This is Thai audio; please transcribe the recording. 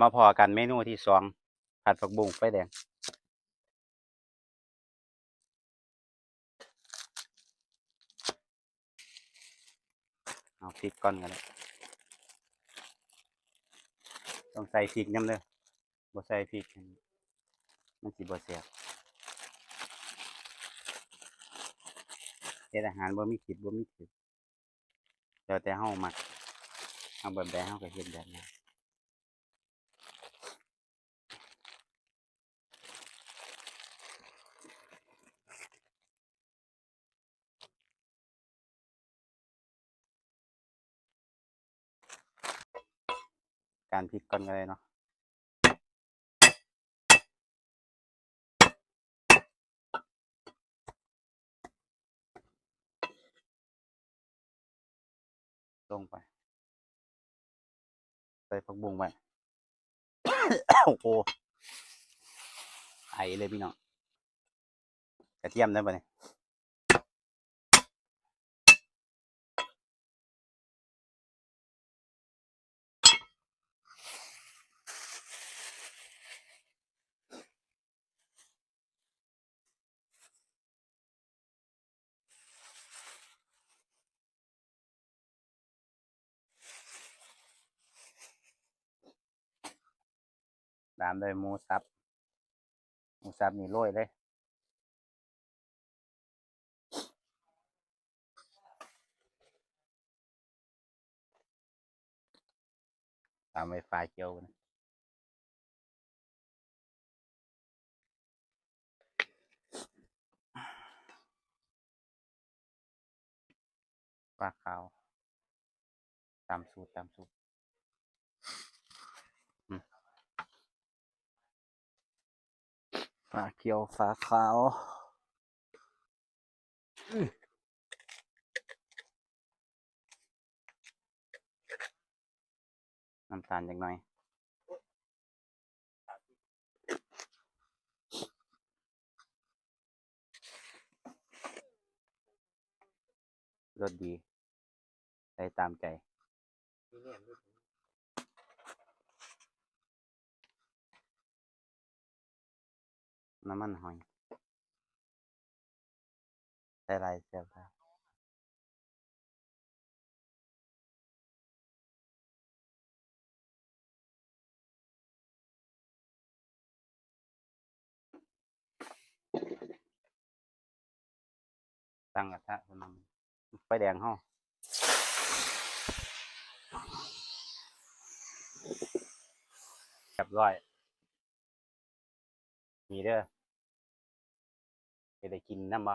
มาพอกันเมนูที่สองผัดผักบุ้งไฟแดงเอาพริกก่อนกันเลยต้องใส่พริกน้ำเลยบ่ใส่พริกมันสิบ่แซ่บเฮ็ดอาหารบ่มีผิดบ่มีถูกแล้วแต่เฮามักเอาแบบใดเฮาก็เฮ็ดแบบนั้น การพริกก่อนก็ได้เนาะลงไป ใส่ผักบุ้งไป โอ้โหไอเลยพี่น้องกระเทียมได้ปะเนี่ย ตามด้วยหมูสับหมูสับนี่โรยเลยตามไฟฟ้าเจียวนะปลาขาวตามสูตรตามสูตรอืม ฝาเขียวฝาขาวน้ำตาลจักหน่อยรสดีใส่ตามใจ น้ำมันหอยใส่ไรเสียบได้ตั้งกระทะพนมไฟแดงห้อเรียบร้อย มีเด้อ ไปได้กินน้ำบ่